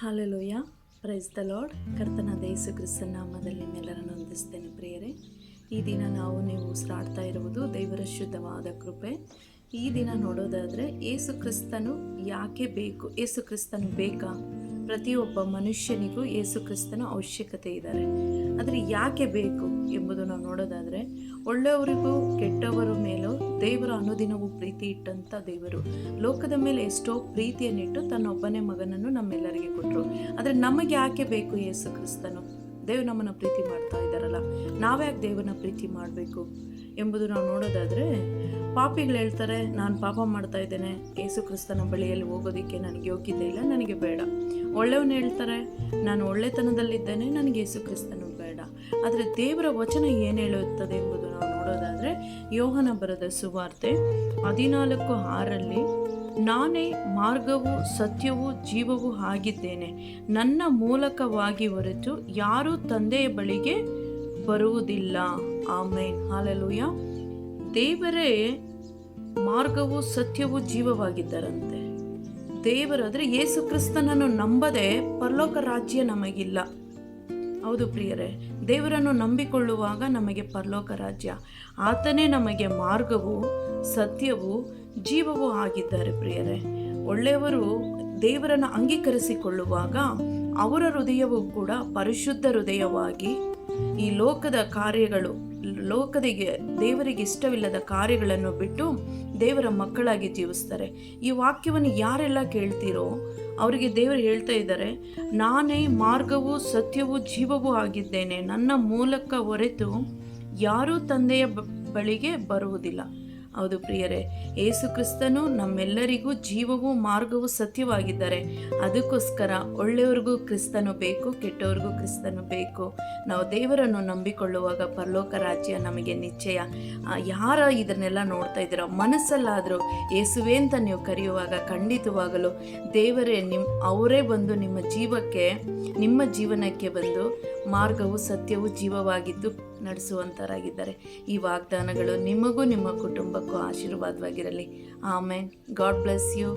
Hallelujah. Praise the lord ಕರ್ತನ ದೇಸು ಕ್ರಿಸ್ತನ ನಾಮದಲ್ಲಿ ನಿಮ್ಮೆಲ್ಲರನ್ನು ವಂದಿಸ್ತೇನೆ ಪ್ರಿಯರೇ. ಈ ದಿನ ನಾವು ನೀವು ಉಸಿರಾಡ್ತಾ ಇರುವುದು ದೇವರ ಶುದ್ಧವಾದ ಕೃಪೆ. ಈ ದಿನ ನೋಡೋದಾದರೆ ಏಸು ಕ್ರಿಸ್ತನು ಯಾಕೆ ಬೇಕು? ಏಸು ಕ್ರಿಸ್ತನು ಬೇಕಾ? ಪ್ರತಿಯೊಬ್ಬ ಮನುಷ್ಯನಿಗೂ ಏಸು ಕ್ರಿಸ್ತನ ಅವಶ್ಯಕತೆ ಇದ್ದಾರೆ. ಆದರೆ ಯಾಕೆ ಬೇಕು ಎಂಬುದು ನಾವು ನೋಡೋದಾದರೆ, ಒಳ್ಳೆಯವರಿಗೂ ಕೆಟ್ಟವರು ದೇವರ ಅನುದಿನವೂ ಪ್ರೀತಿ ಇಟ್ಟಂಥ ದೇವರು. ಲೋಕದ ಮೇಲೆ ಎಷ್ಟೋ ಪ್ರೀತಿಯನ್ನಿಟ್ಟು ತನ್ನ ಒಬ್ಬನೇ ಮಗನನ್ನು ನಮ್ಮೆಲ್ಲರಿಗೆ ಕೊಟ್ಟರು ಆದರೆ ನಮಗೆ ಯಾಕೆ ಬೇಕು ಯೇಸು ಕ್ರಿಸ್ತನು? ದೇವ್ರು ನಮ್ಮನ್ನು ಪ್ರೀತಿ ಮಾಡ್ತಾ ಇದ್ದಾರಲ್ಲ. ನಾವ್ಯಾಕೆ ದೇವರನ್ನ ಪ್ರೀತಿ ಮಾಡಬೇಕು? ಎಂಬುದು ನಾವು ನೋಡೋದಾದರೆ, ಪಾಪಿಗಳು ಹೇಳ್ತಾರೆ, ನಾನು ಪಾಪ ಮಾಡ್ತಾ ಇದ್ದೇನೆ. ಯೇಸು ಕ್ರಿಸ್ತನ ಬಳಿಯಲ್ಲಿ ಹೋಗೋದಕ್ಕೆ ನನಗೆ ಯೋಗ್ಯತೆ ಇಲ್ಲ, ನನಗೆ ಬೇಡ. ಒಳ್ಳೆಯವನು ಹೇಳ್ತಾರೆ, ನಾನು ಒಳ್ಳೆತನದಲ್ಲಿದ್ದೇನೆ, ನನಗೆ ಯೇಸು ಕ್ರಿಸ್ತನು ಆದರೆ ದೇವರ ವಚನ ಏನು ಹೇಳುತ್ತದೆ ಎಂಬುದು ನಾವು ನೋಡೋದಾದರೆ ಯೋಹನ ಬರದ ಸುವಾರ್ತೆ ಹದಿನಾಲ್ಕು ಆರಲ್ಲಿ, ನಾನೇ ಮಾರ್ಗವು, ಸತ್ಯವೂ, ಜೀವವೂ ಆಗಿದ್ದೇನೆ. ನನ್ನ ಮೂಲಕವಾಗಿ ಹೊರತು ಯಾರೂ ತಂದೆಯ ಬಳಿಗೆ ಬರುವುದಿಲ್ಲ. ಆಮೇನ್. ಹಾಲೆಲೂಯ. ದೇವರೇ ಮಾರ್ಗವು, ಸತ್ಯವೂ, ಜೀವವಾಗಿದ್ದಾರಂತೆ. ದೇವರಾದರೆ ಯೇಸು ಕ್ರಿಸ್ತನನ್ನು ನಂಬದೆ ಪರಲೋಕ ರಾಜ್ಯ ನಮಗಿಲ್ಲ. ಹೌದು ಪ್ರಿಯರೇ, ದೇವರನ್ನು ನಂಬಿಕೊಳ್ಳುವಾಗ ನಮಗೆ ಪರಲೋಕ ರಾಜ್ಯ, ಆತನೇ ನಮಗೆ ಮಾರ್ಗವು, ಸತ್ಯವು, ಜೀವವೂ ಆಗಿದ್ದಾರೆ ಪ್ರಿಯರೇ. ಒಳ್ಳೆಯವರು ದೇವರನ್ನು ಅಂಗೀಕರಿಸಿಕೊಳ್ಳುವಾಗ ಅವರ ಹೃದಯವು ಕೂಡ ಪರಿಶುದ್ಧ ಹೃದಯವಾಗಿ ಈ ಲೋಕದ ಕಾರ್ಯಗಳು ಲೋಕದಿಗೆ ದೇವರಿಗೆ ಇಷ್ಟವಿಲ್ಲದ ಕಾರ್ಯಗಳನ್ನು ಬಿಟ್ಟು ದೇವರ ಮಕ್ಕಳಾಗಿ ಜೀವಿಸ್ತಾರೆ. ಈ ವಾಕ್ಯವನ್ನು ಯಾರೆಲ್ಲ ಕೇಳ್ತೀರೋ ಅವರಿಗೆ ದೇವರು ಹೇಳ್ತಾ ಇದ್ದಾರೆ, ನಾನೇ ಮಾರ್ಗವೂ ಸತ್ಯವೂ ಜೀವವೂ ಆಗಿದ್ದೇನೆ. ನನ್ನ ಮೂಲಕ ಹೊರೆತು ಯಾರೂ ತಂದೆಯ ಬಳಿಗೆ ಬರುವುದಿಲ್ಲ. ಹೌದು ಪ್ರಿಯರೇ, ಏಸು ಕ್ರಿಸ್ತನು ನಮ್ಮೆಲ್ಲರಿಗೂ ಜೀವವೂ ಮಾರ್ಗವೂ ಸತ್ಯವಾಗಿದ್ದಾರೆ. ಅದಕ್ಕೋಸ್ಕರ ಒಳ್ಳೆಯವ್ರಿಗೂ ಕ್ರಿಸ್ತನು ಬೇಕು, ಕೆಟ್ಟವ್ರಿಗೂ ಕ್ರಿಸ್ತನು ಬೇಕು. ನಾವು ದೇವರನ್ನು ನಂಬಿಕೊಳ್ಳುವಾಗ ಪರಲೋಕ ರಾಜ್ಯ ನಮಗೆ ನಿಶ್ಚಯ. ಯಾರ ಇದನ್ನೆಲ್ಲ ನೋಡ್ತಾ ಇದ್ದೀರೋ, ಮನಸ್ಸಲ್ಲಾದರೂ ಯೇಸುವೆ ಅಂತ ನೀವು ಕರೆಯುವಾಗ ಖಂಡಿತವಾಗಲು ದೇವರೇ ನಿಮ್ಮ ಅವರೇ ಬಂದು ನಿಮ್ಮ ಜೀವಕ್ಕೆ, ನಿಮ್ಮ ಜೀವನಕ್ಕೆ ಬಂದು ಮಾರ್ಗವು ಸತ್ಯವು ಜೀವವಾಗಿದ್ದು ನಡೆಸುವಂತರಾಗಿದ್ದಾರೆ. ಈ ವಾಗ್ದಾನಗಳು ನಿಮಗೂ ನಿಮ್ಮ ಕುಟುಂಬಕ್ಕೂ ಆಶೀರ್ವಾದವಾಗಿರಲಿ. ಆಮೇನ್. God bless you.